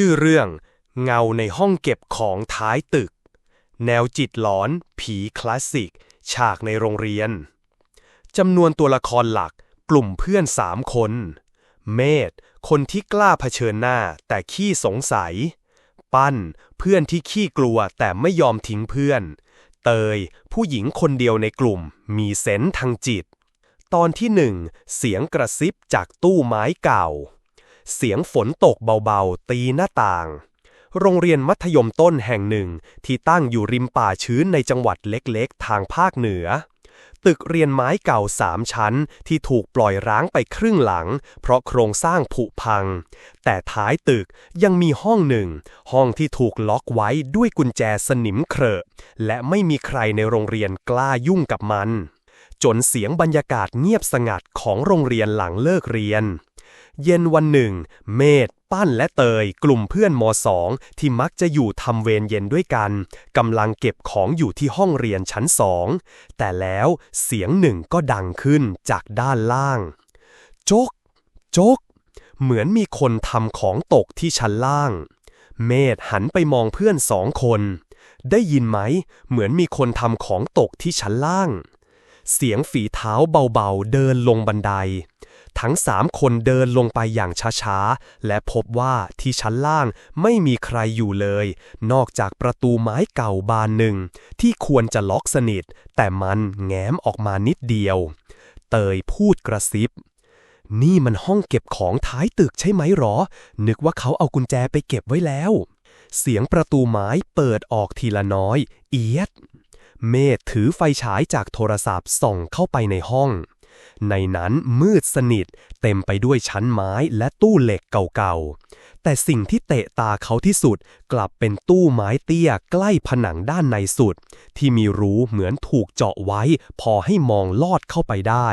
ชื่อเรื่อง เงาในห้องเก็บของท้ายตึก แนวจิตหลอน ผีคลาสสิก ฉากในโรงเรียนจำนวนตัวละครหลักกลุ่มเพื่อนสามคน เมธคนที่กล้าเผชิญหน้าแต่ขี้สงสัย ปั้น เพื่อนที่ขี้กลัวแต่ไม่ยอมทิ้งเพื่อน เตย ผู้หญิงคนเดียวในกลุ่ม มีเซนทางจิต ตอนที่หนึ่งเสียงกระซิบจากตู้ไม้เก่า เสียงฝนตกเบาๆ ตีหน้าต่าง โรงเรียนมัธยมต้นแห่งหนึ่งที่ตั้งอยู่ริมป่าชื้นในจังหวัดเล็กๆ ทางภาคเหนือ ตึกเรียนไม้เก่าสามชั้นที่ถูกปล่อยร้างไปครึ่งหลัง เพราะโครงสร้างผุพัง แต่ท้ายตึกยังมีห้องหนึ่ง ห้องที่ถูกล็อกไว้ด้วยกุญแจสนิมเครอะและไม่มีใครในโรงเรียนกล้ายุ่งกับมันจนเสียงบรรยากาศเงียบสงัดของโรงเรียนหลังเลิกเรียน เย็นวันหนึ่ง เมธปั้นและเตย กลุ่มเพื่อนมสองที่มักจะอยู่ทำเวรเย็นด้วยกันกำลังเก็บของอยู่ที่ห้องเรียนชั้นสองแต่แล้วเสียงหนึ่งก็ดังขึ้นจากด้านล่างโจกโจก เหมือนมีคนทำของตกที่ชั้นล่าง เมธหันไปมองเพื่อนสองคน ได้ยินไหม เหมือนมีคนทำของตกที่ชั้นล่าง เสียงฝีเท้าเบาๆเดินลงบันได ทั้งสามคนเดินลงไปอย่างช้าๆ และพบว่าที่ชั้นล่างไม่มีใครอยู่เลย นอกจากประตูไม้เก่าบานหนึ่ง ที่ควรจะล็อกสนิท แต่มันแง้มออกมานิดเดียว เตยพูดกระซิบ นี่มันห้องเก็บของท้ายตึกใช่ไหมหรอ นึกว่าเขาเอากุญแจไปเก็บไว้แล้ว เสียงประตูไม้เปิดออกทีละน้อย เอียด เมธถือไฟฉายจากโทรศัพท์ส่องเข้าไปในห้อง ในนั้นมืดสนิท เต็มไปด้วยชั้นไม้และตู้เหล็กเก่าๆ แต่สิ่งที่เตะตาเขาที่สุดกลับเป็นตู้ไม้เตี้ยใกล้ผนังด้านในสุด ที่มีรูเหมือนถูกเจาะไว้ พอให้มองลอดเข้าไปได้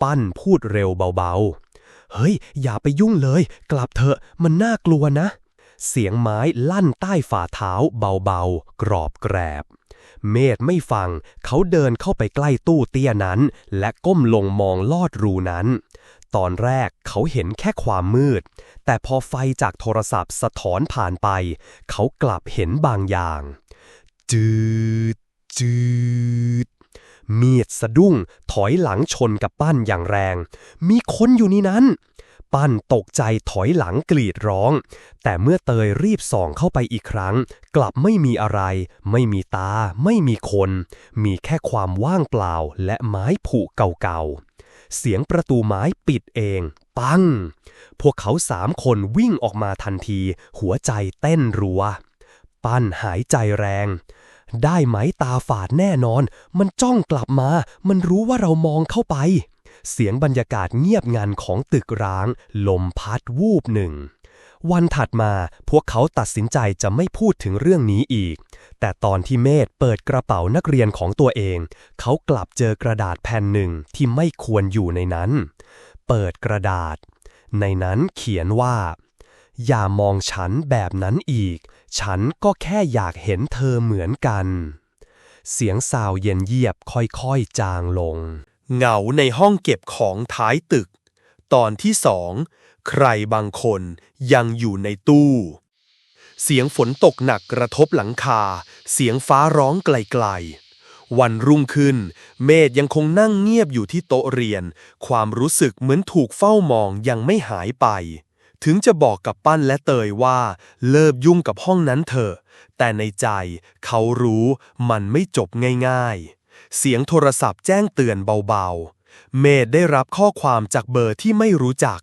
ปั้นพูดเร็วเบาๆ เฮ้ย อย่าไปยุ่งเลย กลับเถอะมันน่ากลัวนะ เสียงไม้ลั่นใต้ฝ่าเท้าเบาๆ กรอบแกรบ เมธไม่ฟัง เขาเดินเข้าไปใกล้ตู้เตี้ยนั้น และก้มลงมองลอดรูนั้น ตอนแรกเขาเห็นแค่ความมืด แต่พอไฟจากโทรศัพท์สะท้อนผ่านไป เขากลับเห็นบางอย่าง จืด จืดมีดสะดุ้งถอยหลังชนกับปั้นอย่างแรง มีคนอยู่นี่นั้น ปั้นตกใจถอยหลังกรีดร้อง แต่เมื่อเตยรีบส่องเข้าไปอีกครั้ง กลับไม่มีอะไร ไม่มีตา ไม่มีคน มีแค่ความว่างเปล่าและไม้ผุเก่าๆ เสียงประตูไม้ปิดเอง ปัง พวกเขาสามคนวิ่งออกมาทันที หัวใจเต้นรัว ปั้นหายใจแรงได้ไหมตาฝาดแน่นอน มันจ้องกลับมา มันรู้ว่าเรามองเข้าไป เสียงบรรยากาศเงียบงันของตึกร้าง ลมพัดวูบหนึ่ง วันถัดมาพวกเขาตัดสินใจจะไม่พูดถึงเรื่องนี้อีก แต่ตอนที่เมธเปิดกระเป๋านักเรียนของตัวเอง เขากลับเจอกระดาษแผ่นหนึ่งที่ไม่ควรอยู่ในนั้น เปิดกระดาษ ในนั้นเขียนว่า อย่ามองฉันแบบนั้นอีก ฉันก็แค่อยากเห็นเธอเหมือนกันเสียงสาวเย็นเยียบค่อยๆจางลง เหงาในห้องเก็บของท้ายตึก ตอนที่สองใครบางคนยังอยู่ในตู้ เสียงฝนตกหนักกระทบหลังคา เสียงฟ้าร้องไกลๆ วันรุ่งขึ้น เมธยังคงนั่งเงียบอยู่ที่โต๊ะเรียน ความรู้สึกเหมือนถูกเฝ้ามองยังไม่หายไป ถึงจะบอกกับปั้นและเตยว่าเลิกยุ่งกับห้องนั้นเถอะ แต่ในใจเขารู้มันไม่จบง่ายๆ เสียงโทรศัพท์แจ้งเตือนเบาๆ เมธได้รับข้อความจากเบอร์ที่ไม่รู้จัก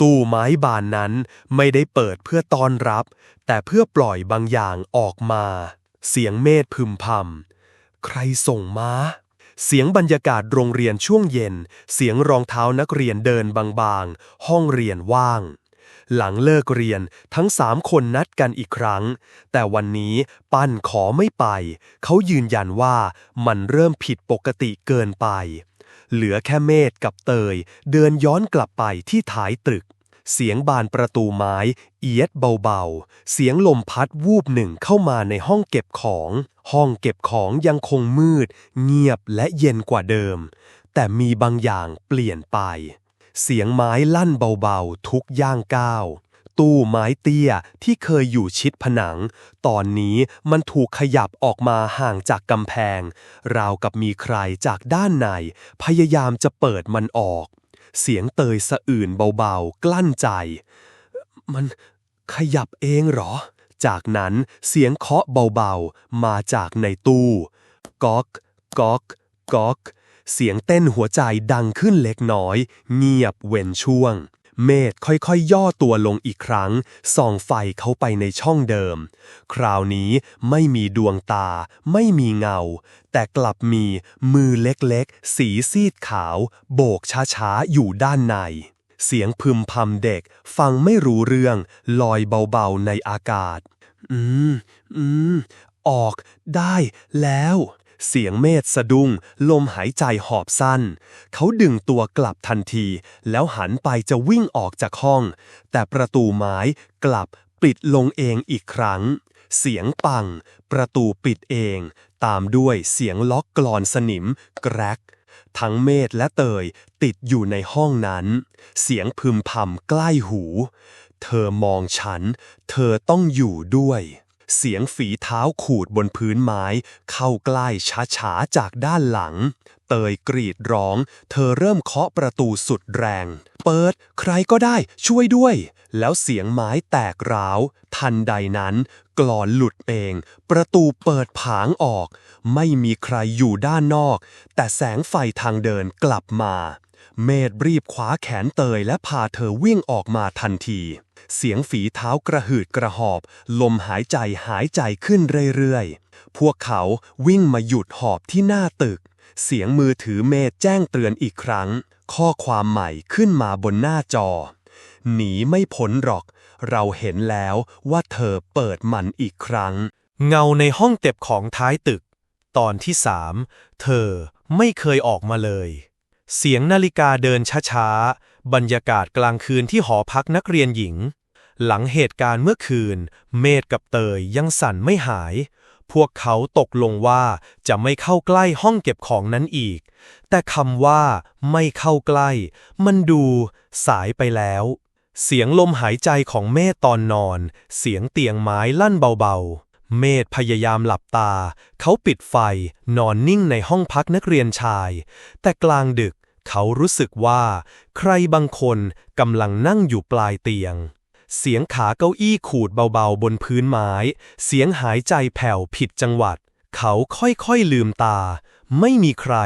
ตู้ไม้บานนั้นไม่ได้เปิดเพื่อต้อนรับ แต่เพื่อปล่อยบางอย่างออกมา เสียงเมธพึมพำใครส่งมาเสียงบรรยากาศโรงเรียนช่วงเย็น เสียงรองเท้านักเรียนเดินบางๆ ห้องเรียนว่าง หลังเลิกเรียนทั้งสามคนนัดกันอีกครั้ง แต่วันนี้ปั้นขอไม่ไป เขายืนยันว่ามันเริ่มผิดปกติเกินไป เหลือแค่เมธกับเตย เดินย้อนกลับไปที่ท้ายตึก เสียงบานประตูไม้ เอียดเบาๆ เสียงลมพัดวูบหนึ่งเข้ามาในห้องเก็บของ ห้องเก็บของยังคงมืด เงียบและเย็นกว่าเดิม แต่มีบางอย่างเปลี่ยนไป เสียงไม้ลั่นเบาๆ ทุกย่างก้าว ตู้ไม้เตี้ยที่เคยอยู่ชิดผนัง ตอนนี้มันถูกขยับออกมาห่างจากกำแพง ราวกับมีใครจากด้านใน พยายามจะเปิดมันออก เสียงเตยสะอื่นเบาๆ กลั้นใจ มันขยับเองเหรอ จากนั้นเสียงเคาะเบาๆ มาจากในตู้ ก๊อก ก๊อก ก๊อก เสียงเต้นหัวใจดังขึ้นเล็กน้อย เงียบเว้นช่วง เมธค่อยๆย่อตัวลงอีกครั้ง ส่องไฟเข้าไปในช่องเดิม คราวนี้ไม่มีดวงตา ไม่มีเงา แต่กลับมีมือเล็กๆ สีซีดขาว โบกช้าๆ อยู่ด้านใน เสียงพึมพำเด็ก ฟังไม่รู้เรื่อง ลอยเบาๆในอากาศ อืม อืม ออกได้แล้ว เสียงเมธสะดุ้ง ลมหายใจหอบสั้น เขาดึงตัวกลับทันที แล้วหันไปจะวิ่งออกจากห้อง แต่ประตูไม้กลับปิดลงเองอีกครั้ง เสียงปัง ประตูปิดเอง ตามด้วยเสียงล็อกกลอนสนิม แกรก ทั้งเมธและเตยติดอยู่ในห้องนั้น เสียงพึมพำใกล้หู เธอมองฉัน เธอต้องอยู่ด้วย เสียงฝีเท้าขูดบนพื้นไม้ เข้าใกล้ช้าๆจากด้านหลัง เตยกรีดร้อง เธอเริ่มเคาะประตูสุดแรง เปิด ใครก็ได้ช่วยด้วย แล้วเสียงไม้แตกร้าว ทันใดนั้น กลอนหลุดเอง ประตูเปิดผางออก ไม่มีใครอยู่ด้านนอก แต่แสงไฟทางเดินกลับมา เมธรีบคว้าแขนเตยและพาเธอวิ่งออกมาทันที เสียงฝีเท้ากระหืดกระหอบ ลมหายใจหายใจขึ้นเรื่อยๆ พวกเขาวิ่งมาหยุดหอบที่หน้าตึก เสียงมือถือเมธแจ้งเตือนอีกครั้ง ข้อความใหม่ขึ้นมาบนหน้าจอ หนีไม่พ้นหรอก เราเห็นแล้วว่าเธอเปิดมันอีกครั้ง เงาในห้องเก็บของท้ายตึก ตอนที่สามเธอไม่เคยออกมาเลย เสียงนาฬิกาเดินช้าๆ บรรยากาศกลางคืนที่หอพักนักเรียนหญิง หลังเหตุการณ์เมื่อคืน เมธกับเตยยังสั่นไม่หาย พวกเขาตกลงว่าจะไม่เข้าใกล้ห้องเก็บของนั้นอีก แต่คำว่าไม่เข้าใกล้ มันดูสายไปแล้ว เสียงลมหายใจของเมธตอนนอน เสียงเตียงไม้ลั่นเบาๆ เมธพยายามหลับตา เขาปิดไฟนอนนิ่งในห้องพักนักเรียนชาย แต่กลางดึก เขารู้สึกว่า ใครบางคนกำลังนั่งอยู่ปลายเตียง เสียงขาเก้าอี้ขูดเบาๆบนพื้นไม้ เสียงหายใจแผ่วผิดจังหวัด เขาค่อยๆลืมตา ไม่มีใคร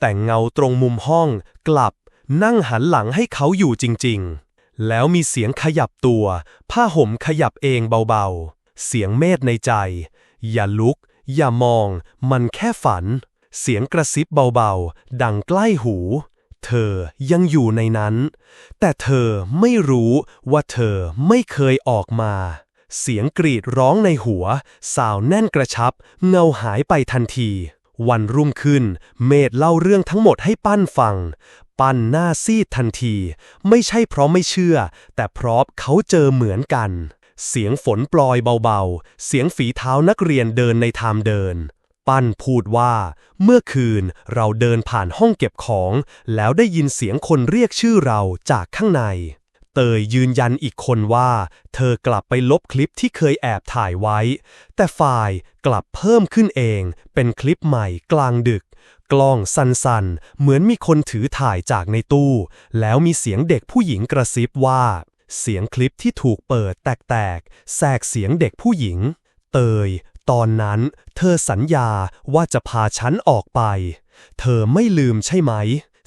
แต่เงาตรงมุมห้องกลับ นั่งหันหลังให้เขาอยู่จริงๆ แล้วมีเสียงขยับตัว ผ้าห่มขยับเองเบาๆ เสียงเมธในใจ อย่าลุก อย่ามอง มันแค่ฝัน เสียงกระซิบเบาๆ ดังใกล้หู เธอยังอยู่ในนั้น แต่เธอไม่รู้ว่าเธอไม่เคยออกมา เสียงกรีดร้องในหัว สาวแน่นกระชับ เงาหายไปทันที วันรุ่งขึ้น เมธเล่าเรื่องทั้งหมดให้ปั้นฟัง ปั้นหน้าซีดทันที ไม่ใช่เพราะไม่เชื่อ แต่เพราะเขาเจอเหมือนกันเสียงฝนปลอยเบาๆ เสียงฝีเท้านักเรียนเดินในทางเดิน ปั้นพูดว่า เมื่อคืนเราเดินผ่านห้องเก็บของ แล้วได้ยินเสียงคนเรียกชื่อเราจากข้างใน เตยยืนยันอีกคนว่า เธอกลับไปลบคลิปที่เคยแอบถ่ายไว้ แต่ฝ่ายกลับเพิ่มขึ้นเอง เป็นคลิปใหม่กลางดึก กล้องสั่นๆ เหมือนมีคนถือถ่ายจากในตู้ แล้วมีเสียงเด็กผู้หญิงกระซิบว่า เสียงคลิปที่ถูกเปิดแตกๆแทรกเสียงเด็กผู้หญิงเตย ตอนนั้น เธอสัญญาว่าจะพาฉันออกไป เธอไม่ลืมใช่ไหม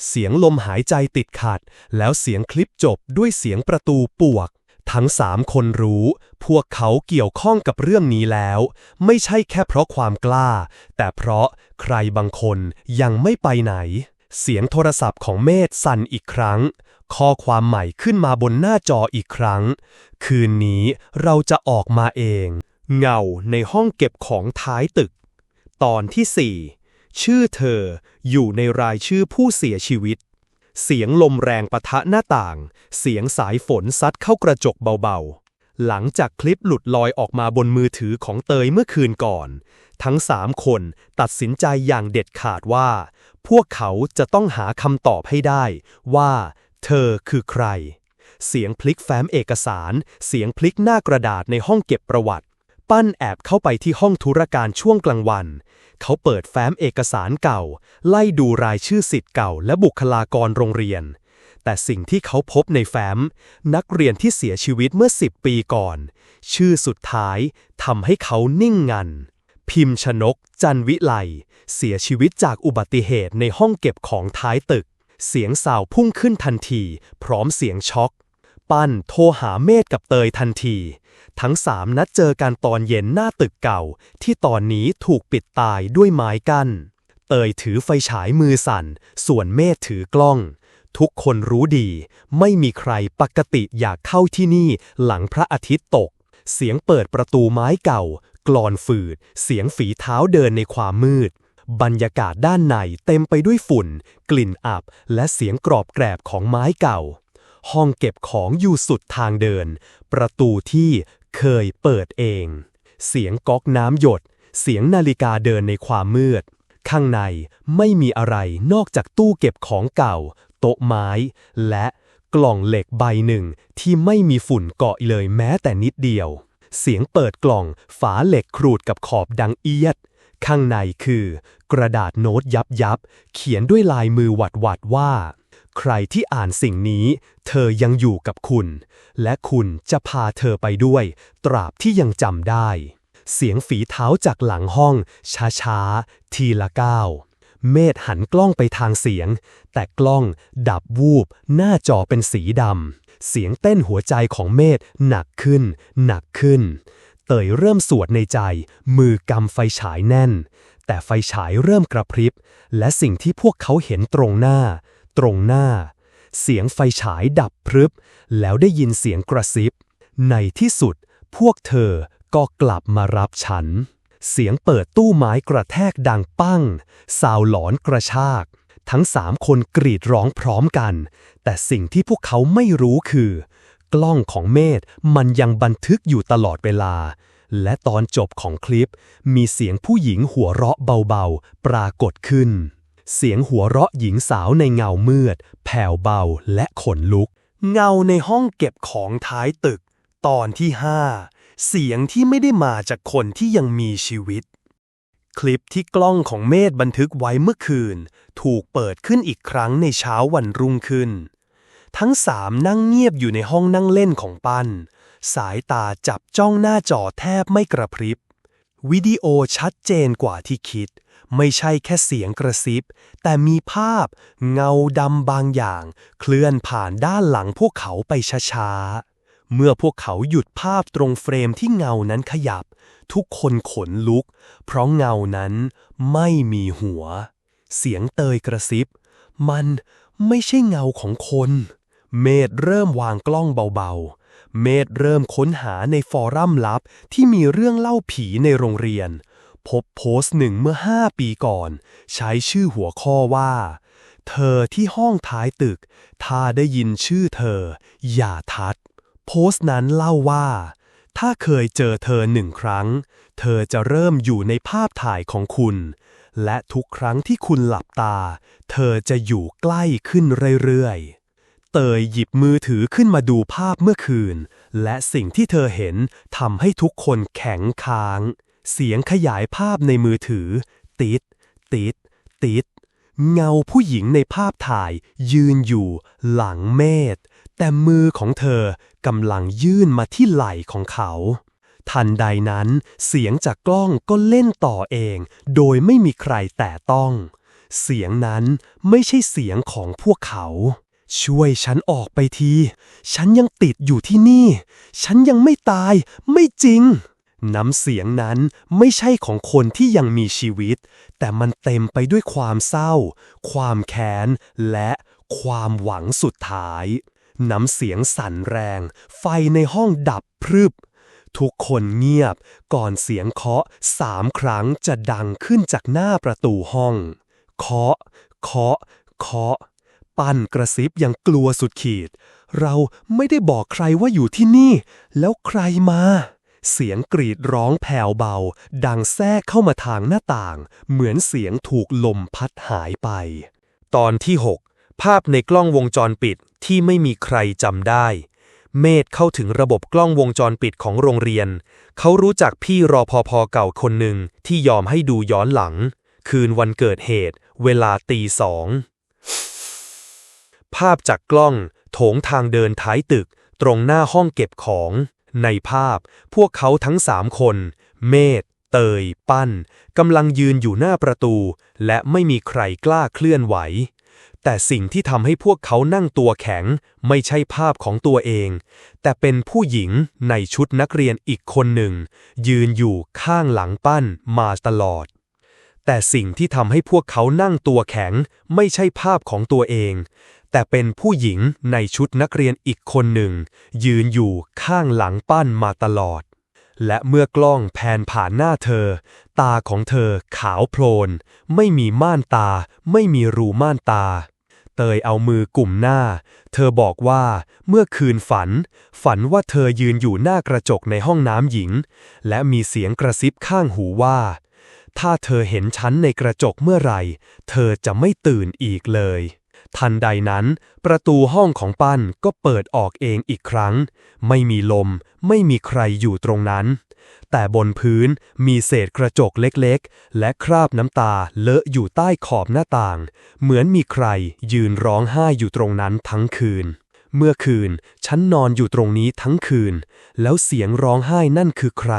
เสียงลมหายใจติดขัด แล้วเสียงคลิปจบด้วยเสียงประตูปวก ทั้งสามคนรู้ พวกเขาเกี่ยวข้องกับเรื่องนี้แล้ว ไม่ใช่แค่เพราะความกล้า แต่เพราะใครบางคนยังไม่ไปไหน เสียงโทรศัพท์ของเมธสั่นอีกครั้งข้อความใหม่ขึ้นมาบนหน้าจออีกครั้ง คืนนี้เราจะออกมาเอง เงาในห้องเก็บของท้ายตึก ตอนที่ 4 ชื่อเธออยู่ในรายชื่อผู้เสียชีวิต เสียงลมแรงปะทะหน้าต่าง เสียงสายฝนซัดเข้ากระจกเบาๆ หลังจากคลิปหลุดลอยออกมาบนมือถือของเตยเมื่อคืนก่อน ทั้งสามคนตัดสินใจอย่างเด็ดขาดว่า พวกเขาจะต้องหาคำตอบให้ได้ว่า เธอคือใคร เสียงพลิกแฟ้มเอกสาร เสียงพลิกหน้ากระดาษในห้องเก็บประวัติ ปั้นแอบเข้าไปที่ห้องธุรการช่วงกลางวัน เขาเปิดแฟ้มเอกสารเก่า ไล่ดูรายชื่อสิทธิ์เก่า และบุคลากรโรงเรียน แต่สิ่งที่เขาพบในแฟ้ม นักเรียนที่เสียชีวิตเมื่อ 10 ปีก่อน ชื่อสุดท้ายทำให้เขานิ่งงัน พิมพ์ชนก จันวิไลเสียชีวิตจากอุบัติเหตุในห้องเก็บของท้ายตึก เสียงสาวพุ่งขึ้นทันที พร้อมเสียงช็อก ปั้นโทรหาเมธกับเตยทันที ทั้งสามนัดเจอกันตอนเย็นหน้าตึกเก่า ที่ตอนนี้ถูกปิดตายด้วยไม้กั้น เตยถือไฟฉายมือสั่น ส่วนเมธถือกล้อง ทุกคนรู้ดี ไม่มีใครปกติอยากเข้าที่นี่หลังพระอาทิตย์ตก เสียงเปิดประตูไม้เก่า กลอนฝืด เสียงฝีเท้าเดินในความมืด บรรยากาศด้านในเต็มไปด้วยฝุ่น กลิ่นอับ และเสียงกรอบแกรบของไม้เก่าห้องเก็บของอยู่สุดทางเดิน ประตูที่ เคยเปิดเอง เสียงก๊อกน้ำหยด เสียงนาฬิกาเดินในความมืด ข้างในไม่มีอะไรนอกจากตู้เก็บของเก่า โต๊ะไม้ และกล่องเหล็กใบหนึ่งที่ไม่มีฝุ่นเกาะเลยแม้แต่นิดเดียว เสียงเปิดกล่องฝาเหล็กครูดกับขอบดังเอียด ข้างในคือ กระดาษโน้ตยับยับ เขียนด้วยลายมือหวัดหวัดว่า ใครที่อ่านสิ่งนี้ เธอยังอยู่กับคุณ และคุณจะพาเธอไปด้วย ตราบที่ยังจำได้ เสียงฝีเท้าจากหลังห้อง ช้าๆ ทีละก้าวเมธหันกล้องไปทางเสียง แต่กล้องดับวูบ หน้าจอเป็นสีดำ เสียงเต้นหัวใจของเมธหนักขึ้น หนักขึ้น เตยเริ่มสวดในใจ มือกำไฟฉายแน่น แต่ไฟฉายเริ่มกระพริบ และสิ่งที่พวกเขาเห็นตรงหน้า ตรงหน้า เสียงไฟฉายดับพรึบ แล้วได้ยินเสียงกระซิบ ในที่สุด พวกเธอก็กลับมารับฉัน เสียงเปิดตู้ไม้กระแทกดังปั้ง สาวหลอนกระชาก ทั้งสามคนกรีดร้องพร้อมกัน แต่สิ่งที่พวกเขาไม่รู้คือ กล้องของเมธมันยังบันทึกอยู่ตลอดเวลาและตอนจบของคลิปมีเสียงผู้หญิงหัวเราะเบาๆ ปรากฏขึ้น เสียงหัวเราะหญิงสาวในเงามืด แผ่วเบาและขนลุก เงาในห้องเก็บของท้ายตึก ตอนที่5เสียงที่ไม่ได้มาจากคนที่ยังมีชีวิต คลิปที่กล้องของเมธบันทึกไว้เมื่อคืน ถูกเปิดขึ้นอีกครั้งในเช้าวันรุ่งขึ้น ทั้งสามนั่งเงียบอยู่ในห้องนั่งเล่นของปั้น สายตาจับจ้องหน้าจอแทบไม่กระพริบ วิดีโอชัดเจนกว่าที่คิด ไม่ใช่แค่เสียงกระซิบ แต่มีภาพเงาดำบางอย่าง เคลื่อนผ่านด้านหลังพวกเขาไปช้าๆ เมื่อพวกเขาหยุดภาพตรงเฟรมที่เงานั้นขยับ ทุกคนขนลุก เพราะเงานั้นไม่มีหัว เสียงเตยกระซิบ มันไม่ใช่เงาของคน เมธเริ่มวางกล้องเบาๆเมธเริ่มค้นหาในฟอรัมลับที่มีเรื่องเล่าผีในโรงเรียน พบโพสต์หนึ่งเมื่อ 5 ปีก่อน ใช้ชื่อหัวข้อว่า เธอที่ห้องท้ายตึก ถ้าได้ยินชื่อเธอ อย่าทัด โพสต์นั้นเล่าว่า ถ้าเคยเจอเธอหนึ่งครั้ง เธอจะเริ่มอยู่ในภาพถ่ายของคุณ และทุกครั้งที่คุณหลับตา เธอจะอยู่ใกล้ขึ้นเรื่อยๆเตยหยิบมือถือขึ้นมาดูภาพเมื่อคืน และสิ่งที่เธอเห็นทำให้ทุกคนแข็งค้าง เสียงขยายภาพในมือถือ ติด ติด ติด เงาผู้หญิงในภาพถ่าย ยืนอยู่ หลังเมธแต่มือของเธอกำลังยื่นมาที่ไหล่ของเขา ทันใดนั้น เสียงจากกล้องก็เล่นต่อเอง โดยไม่มีใครแตะต้อง เสียงนั้นไม่ใช่เสียงของพวกเขา ช่วยฉันออกไปที ฉันยังติดอยู่ที่นี่ ฉันยังไม่ตาย ไม่จริง น้ำเสียงนั้นไม่ใช่ของคนที่ยังมีชีวิต แต่มันเต็มไปด้วยความเศร้า ความแค้น และความหวังสุดท้าย น้ำเสียงสั่นแรง ไฟในห้องดับพรึบ ทุกคนเงียบก่อนเสียงเคาะสามครั้งจะดังขึ้นจากหน้าประตูห้อง เคาะ เคาะ เคาะ ปั้นกระซิบอย่างกลัวสุดขีด เราไม่ได้บอกใครว่าอยู่ที่นี่ แล้วใครมา เสียงกรีดร้องแผ่วเบา ดังแทรกเข้ามาทางหน้าต่าง เหมือนเสียงถูกลมพัดหายไป ตอนที่ภาพในกล้องวงจรปิดที่ไม่มีใครจำได้ เมธเข้าถึงระบบกล้องวงจรปิดของโรงเรียน เขารู้จักพี่รอพอพอเก่าคนหนึ่งที่ยอมให้ดูย้อนหลัง คืนวันเกิดเหตุ เวลาตีสองภาพจากกล้อง โถงทางเดินท้ายตึก ตรงหน้าห้องเก็บของ ในภาพ พวกเขาทั้งสามคน เมธเตย ปั้นกำลังยืนอยู่หน้าประตู และไม่มีใครกล้าเคลื่อนไหว แต่สิ่งที่ทำให้พวกเขานั่งตัวแข็ง ไม่ใช่ภาพของตัวเอง แต่เป็นผู้หญิงในชุดนักเรียนอีกคนหนึ่ง ยืนอยู่ข้างหลังปั้นมาตลอด แต่สิ่งที่ทำให้พวกเขานั่งตัวแข็ง ไม่ใช่ภาพของตัวเอง แต่เป็นผู้หญิงในชุดนักเรียนอีกคนหนึ่ง ยืนอยู่ข้างหลังปั้นมาตลอด และเมื่อกล้องแพนผ่านหน้าเธอ ตาของเธอขาวโพลน ไม่มีม่านตา ไม่มีรูม่านตา เตยเอามือกลุ่มหน้า เธอบอกว่าเมื่อคืนฝัน ฝันว่าเธอยืนอยู่หน้ากระจกในห้องน้ำหญิง และมีเสียงกระซิบข้างหูว่า ถ้าเธอเห็นฉันในกระจกเมื่อไหร่ เธอจะไม่ตื่นอีกเลย ทันใดนั้น ประตูห้องของปั้นก็เปิดออกเองอีกครั้ง ไม่มีลม ไม่มีใครอยู่ตรงนั้น แต่บนพื้นมีเศษกระจกเล็กๆ และคราบน้ำตาเลอะอยู่ใต้ขอบหน้าต่าง เหมือนมีใครยืนร้องไห้อยู่ตรงนั้นทั้งคืน เมื่อคืน ฉันนอนอยู่ตรงนี้ทั้งคืน แล้วเสียงร้องไห้นั่นคือใคร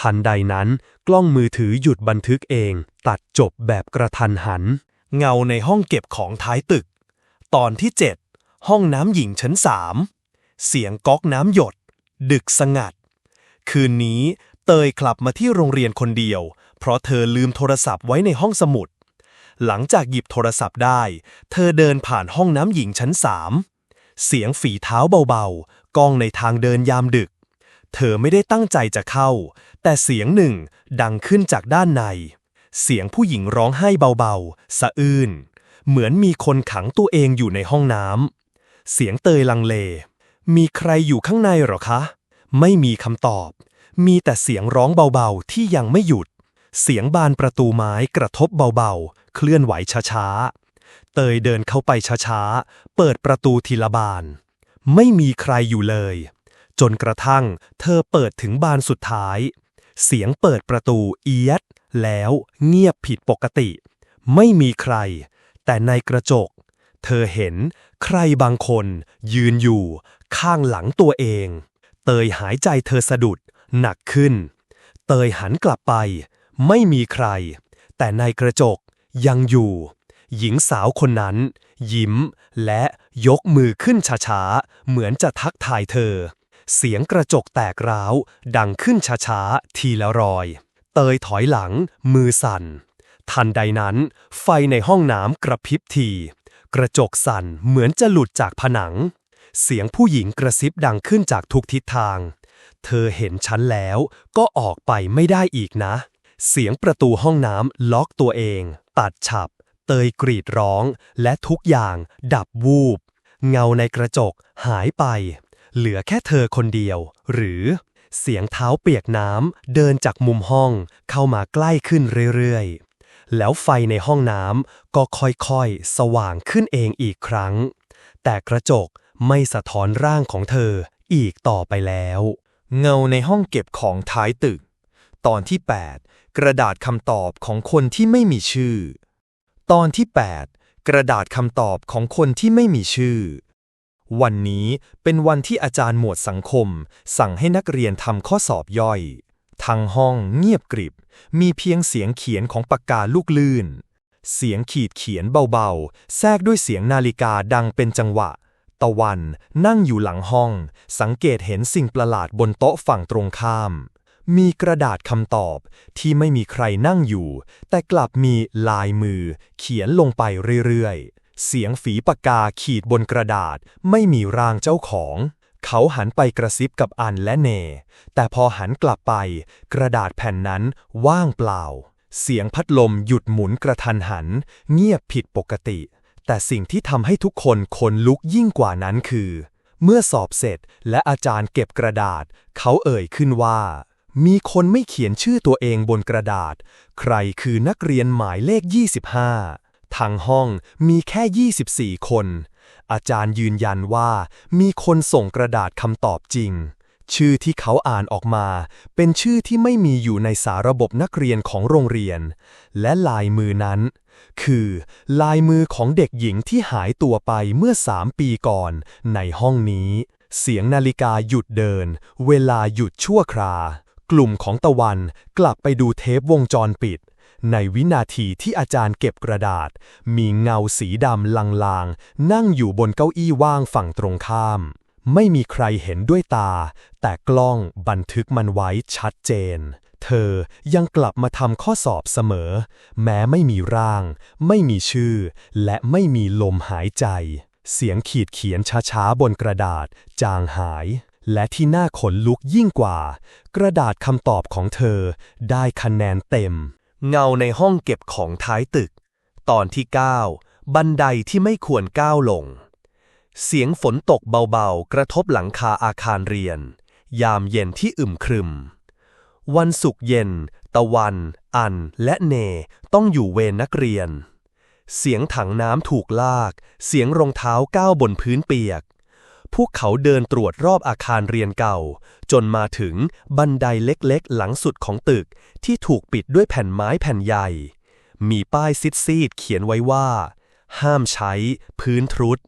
ทันใดนั้น กล้องมือถือหยุดบันทึกเอง ตัดจบแบบกระทันหัน เงาในห้องเก็บของท้ายตึก ตอนที่ 7 ห้องน้ำหญิงชั้นสามเสียงก๊อกน้ำหยด ดึกสงัด คืนนี้เตยกลับมาที่โรงเรียนคนเดียว เพราะเธอลืมโทรศัพท์ไว้ในห้องสมุด หลังจากหยิบโทรศัพท์ได้ เธอเดินผ่านห้องน้ำหญิงชั้นสามเสียงฝีเท้าเบาๆก้องในทางเดินยามดึก เธอไม่ได้ตั้งใจจะเข้า แต่เสียงหนึ่งดังขึ้นจากด้านใน เสียงผู้หญิงร้องไห้เบาๆ สะอื้น เหมือนมีคนขังตัวเองอยู่ในห้องน้ำ เสียงเตยลังเล มีใครอยู่ข้างในหรอคะ ไม่มีคำตอบ มีแต่เสียงร้องเบาๆที่ยังไม่หยุด เสียงบานประตูไม้กระทบเบาๆ เคลื่อนไหวช้าๆ เตยเดินเข้าไปช้าๆ เปิดประตูทีละบาน ไม่มีใครอยู่เลย จนกระทั่งเธอเปิดถึงบานสุดท้าย เสียงเปิดประตูเอียดแล้วเงียบผิดปกติ ไม่มีใคร แต่ในกระจก เธอเห็นใครบางคน ยืนอยู่ ข้างหลังตัวเอง เตยหายใจเธอสะดุด หนักขึ้น เตยหันกลับไป ไม่มีใคร แต่ในกระจกยังอยู่ หญิงสาวคนนั้น ยิ้ม และยกมือขึ้นช้าๆ เหมือนจะทักทายเธอ เสียงกระจกแตกร้าว ดังขึ้นช้าๆ ทีละรอย เตยถอยหลัง มือสั่น ทันใดนั้น ไฟในห้องน้ำกระพริบที กระจกสั่นเหมือนจะหลุดจากผนัง เสียงผู้หญิงกระซิบดังขึ้นจากทุกทิศทาง เธอเห็นฉันแล้วก็ออกไปไม่ได้อีกนะ เสียงประตูห้องน้ำล็อกตัวเอง ตัดฉับ เตยกรีดร้อง และทุกอย่างดับวูบ เงาในกระจกหายไป เหลือแค่เธอคนเดียว หรือเสียงเท้าเปียกน้ำเดินจากมุมห้องเข้ามาใกล้ขึ้นเรื่อยๆ แล้วไฟในห้องน้ำก็ค่อยๆ สว่างขึ้นเองอีกครั้ง แต่กระจกไม่สะท้อนร่างของเธออีกต่อไปแล้ว เงาในห้องเก็บของท้ายตึก ตอนที่ 8 กระดาษคำตอบของคนที่ไม่มีชื่อ ตอนที่ 8 กระดาษคำตอบของคนที่ไม่มีชื่อ วันนี้เป็นวันที่อาจารย์หมวดสังคม สั่งให้นักเรียนทำข้อสอบย่อย ทั้งห้องเงียบกริบ มีเพียงเสียงเขียนของปากกาลูกลื่น เสียงขีดเขียนเบาๆ แทรกด้วยเสียงนาฬิกาดังเป็นจังหวะ ตะวันนั่งอยู่หลังห้อง สังเกตเห็นสิ่งประหลาดบนโต๊ะฝั่งตรงข้าม มีกระดาษคำตอบที่ไม่มีใครนั่งอยู่ แต่กลับมีลายมือ เขียนลงไปเรื่อยๆ เสียงฝีปากกาขีดบนกระดาษไม่มีร่างเจ้าของ เขาหันไปกระซิบกับอันและเน แต่พอหันกลับไป กระดาษแผ่นนั้นว่างเปล่า เสียงพัดลมหยุดหมุนกระทันหัน เงียบผิดปกติ แต่สิ่งที่ทำให้ทุกคนขนลุกยิ่งกว่านั้นคือ เมื่อสอบเสร็จและอาจารย์เก็บกระดาษ เขาเอ่ยขึ้นว่า มีคนไม่เขียนชื่อตัวเองบนกระดาษ ใครคือนักเรียนหมายเลข 25ทางห้องมีแค่ 24 คน อาจารย์ยืนยันว่ามีคนส่งกระดาษคำตอบจริง ชื่อที่เขาอ่านออกมา เป็นชื่อที่ไม่มีอยู่ในสาระบบนักเรียนของโรงเรียน และลายมือนั้น คือ ลายมือของเด็กหญิงที่หายตัวไปเมื่อสามปีก่อนในห้องนี้ เสียงนาฬิกาหยุดเดิน เวลาหยุดชั่วครากลุ่มของตะวันกลับไปดูเทปวงจรปิด ในวินาทีที่อาจารย์เก็บกระดาษ มีเงาสีดำลางๆ นั่งอยู่บนเก้าอี้ว่างฝั่งตรงข้าม ไม่มีใครเห็นด้วยตา แต่กล้องบันทึกมันไว้ชัดเจน เธอยังกลับมาทำข้อสอบเสมอ แม้ไม่มีร่าง ไม่มีชื่อ และไม่มีลมหายใจ เสียงขีดเขียนช้าๆบนกระดาษ จางหายและที่น่าขนลุกยิ่งกว่า กระดาษคำตอบของเธอได้คะแนนเต็ม เงาในห้องเก็บของท้ายตึก ตอนที่ 9 บันไดที่ไม่ควรก้าวลง เสียงฝนตกเบาๆ กระทบหลังคาอาคารเรียน ยามเย็นที่อึมครึม วันศุกร์เย็น ตะวัน อัน และเน ต้องอยู่เวรนักเรียน เสียงถังน้ำถูกลาก เสียงรองเท้าก้าวบนพื้นเปียก วกเขาเดินตรวจรอบอาคารเรียนเก่า จนมาถึงบันไดเล็กๆ หลังสุดของตึกที่ถูกปิดด้วยแผ่นไม้แผ่นใหญ่ มีป้ายซิดซีดเขียนไว้ว่า ห้ามใช้ พื้นทรุด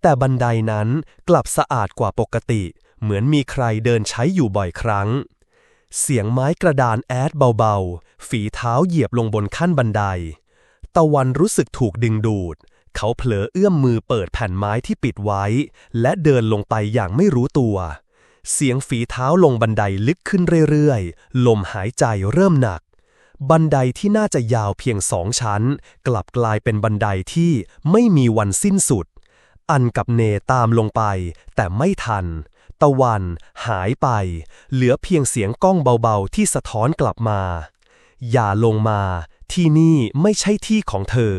แต่บันไดนั้นกลับสะอาดกว่าปกติ เหมือนมีใครเดินใช้อยู่บ่อยครั้ง เสียงไม้กระดานแอดเบาๆ ฝีเท้าเหยียบลงบนขั้นบันได ตะวันรู้สึกถูกดึงดูด เขาเผลอเอื้อมมือเปิดแผ่นไม้ที่ปิดไว้ และเดินลงไปอย่างไม่รู้ตัว เสียงฝีเท้าลงบันไดลึกขึ้นเรื่อยๆ ลมหายใจเริ่มหนัก บันไดที่น่าจะยาวเพียงสองชั้น กลับกลายเป็นบันไดที่ไม่มีวันสิ้นสุด อันกับเนตามลงไป แต่ไม่ทัน ตะวัน หายไป เหลือเพียงเสียงก้องเบาๆ ที่สะท้อนกลับมา อย่าลงมา ที่นี่ไม่ใช่ที่ของเธอ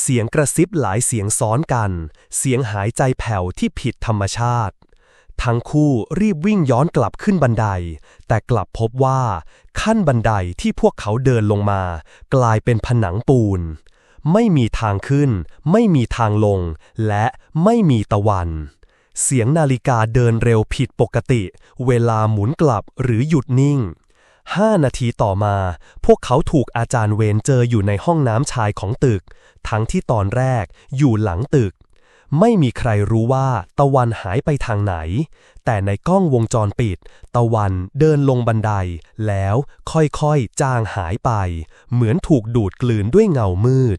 เสียงกระซิบหลายเสียงซ้อนกัน เสียงหายใจแผ่วที่ผิดธรรมชาติ ทั้งคู่รีบวิ่งย้อนกลับขึ้นบันได แต่กลับพบว่า ขั้นบันไดที่พวกเขาเดินลงมา กลายเป็นผนังปูน ไม่มีทางขึ้น ไม่มีทางลง และไม่มีตะวัน เสียงนาฬิกาเดินเร็วผิดปกติ เวลาหมุนกลับหรือหยุดนิ่ง ห้านาทีต่อมา พวกเขาถูกอาจารย์เวนเจออยู่ในห้องน้ำชายของตึก ทั้งที่ตอนแรกอยู่หลังตึก ไม่มีใครรู้ว่าตะวันหายไปทางไหน แต่ในกล้องวงจรปิด ตะวันเดินลงบันได แล้วค่อยๆจางหายไป เหมือนถูกดูดกลืนด้วยเงามืด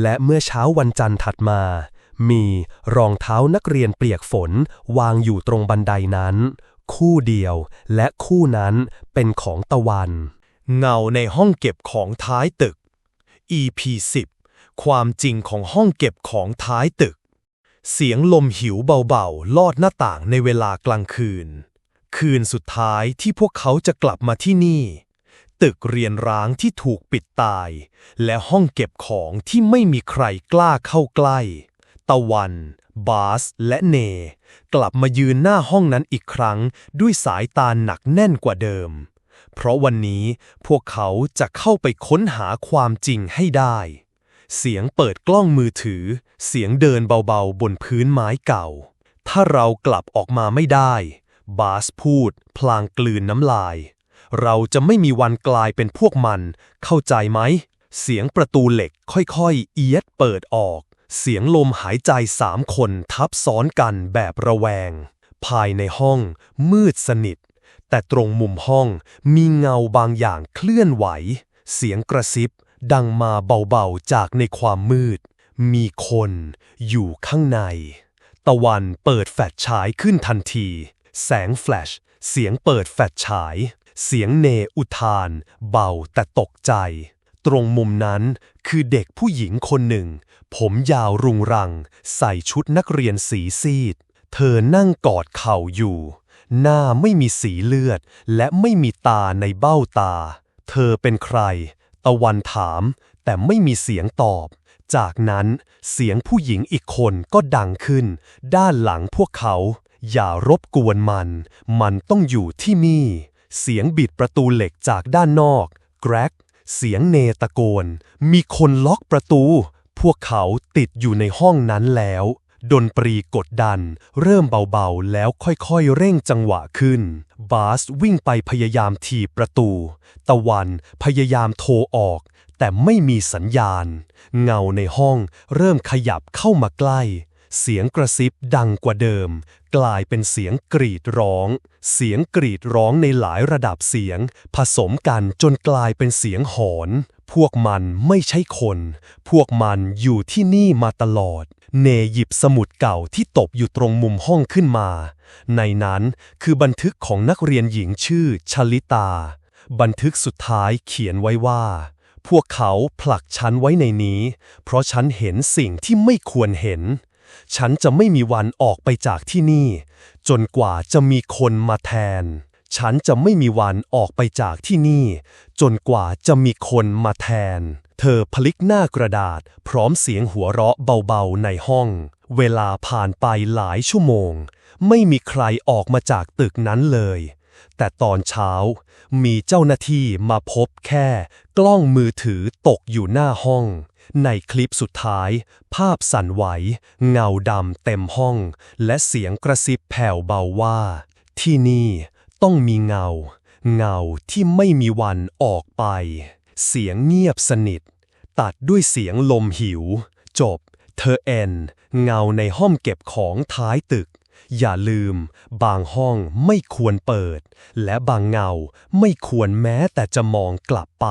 และเมื่อเช้าวันจันทร์ถัดมา มีรองเท้านักเรียนเปียกฝนวางอยู่ตรงบันไดนั้น คู่เดียว และคู่นั้นเป็นของตะวัน เงาในห้องเก็บของท้ายตึก EP 10ความจริงของห้องเก็บของท้ายตึก เสียงลมหิวเบาๆ ลอดหน้าต่างในเวลากลางคืน คืนสุดท้ายที่พวกเขาจะกลับมาที่นี่ ตึกเรียนร้างที่ถูกปิดตาย และห้องเก็บของที่ไม่มีใครกล้าเข้าใกล้ ตะวัน บาสและเน กลับมายืนหน้าห้องนั้นอีกครั้งด้วยสายตาหนักแน่นกว่าเดิม เพราะวันนี้พวกเขาจะเข้าไปค้นหาความจริงให้ได้ เสียงเปิดกล้องมือถือ เสียงเดินเบาๆ บนพื้นไม้เก่า ถ้าเรากลับออกมาไม่ได้ บาสพูด พลางกลืนน้ำลาย เราจะไม่มีวันกลายเป็นพวกมัน เข้าใจไหม เสียงประตูเหล็กค่อยๆ เอียดเปิดออก เสียงลมหายใจสามคนทับซ้อนกันแบบระแวง ภายในห้องมืดสนิท แต่ตรงมุมห้องมีเงาบางอย่างเคลื่อนไหว เสียงกระซิบดังมาเบาๆจากในความมืด มีคนอยู่ข้างใน ตะวันเปิดแฟลชฉายขึ้นทันที แสงแฟลช เสียงเปิดแฟลชฉาย เสียงเนอุทาน เบาแต่ตกใจ ตรงมุมนั้นคือเด็กผู้หญิงคนหนึ่ง ผมยาวรุงรัง ใส่ชุดนักเรียนสีซีด เธอนั่งกอดเข่าอยู่ หน้าไม่มีสีเลือด และไม่มีตาในเบ้าตา เธอเป็นใคร ตะวันถาม แต่ไม่มีเสียงตอบ จากนั้นเสียงผู้หญิงอีกคนก็ดังขึ้น ด้านหลังพวกเขา อย่ารบกวนมัน มันต้องอยู่ที่นี่ เสียงบิดประตูเหล็กจากด้านนอก แกรก เสียงเนตะโกน มีคนล็อกประตู พวกเขาติดอยู่ในห้องนั้นแล้ว ดนตรีกดดัน เริ่มเบาๆ แล้วค่อยๆ เร่งจังหวะขึ้น บาสวิ่งไปพยายามถีบประตู ตะวันพยายามโทรออก แต่ไม่มีสัญญาณ เงาในห้องเริ่มขยับเข้ามาใกล้ เสียงกระซิบดังกว่าเดิม กลายเป็นเสียงกรีดร้อง เสียงกรีดร้องในหลายระดับเสียง ผสมกันจนกลายเป็นเสียงหอน พวกมันไม่ใช่คน พวกมันอยู่ที่นี่มาตลอด เนหยิบสมุดเก่าที่ตกอยู่ตรงมุมห้องขึ้นมา ในนั้นคือบันทึกของนักเรียนหญิงชื่อชลิตา บันทึกสุดท้ายเขียนไว้ว่าพวกเขาผลักฉันไว้ในนี้ เพราะฉันเห็นสิ่งที่ไม่ควรเห็น ฉันจะไม่มีวันออกไปจากที่นี่ จนกว่าจะมีคนมาแทน ฉันจะไม่มีวันออกไปจากที่นี่ จนกว่าจะมีคนมาแทน เธอพลิกหน้ากระดาษ พร้อมเสียงหัวเราะเบาๆในห้อง เวลาผ่านไปหลายชั่วโมง ไม่มีใครออกมาจากตึกนั้นเลยแต่ตอนเช้ามีเจ้าหน้าที่มาพบแค่ กล้องมือถือตกอยู่หน้าห้อง ในคลิปสุดท้าย ภาพสั่นไหว เงาดำเต็มห้อง และเสียงกระซิบแผ่วเบาว่า ที่นี่ต้องมีเงา เงาที่ไม่มีวันออกไป เสียงเงียบสนิท ตัดด้วยเสียงลมหิว จบ เธอเอ็นเงาในห้องเก็บของท้ายตึก อย่าลืม บางห้องไม่ควรเปิด และบางเงาไม่ควรแม้แต่จะมองกลับไป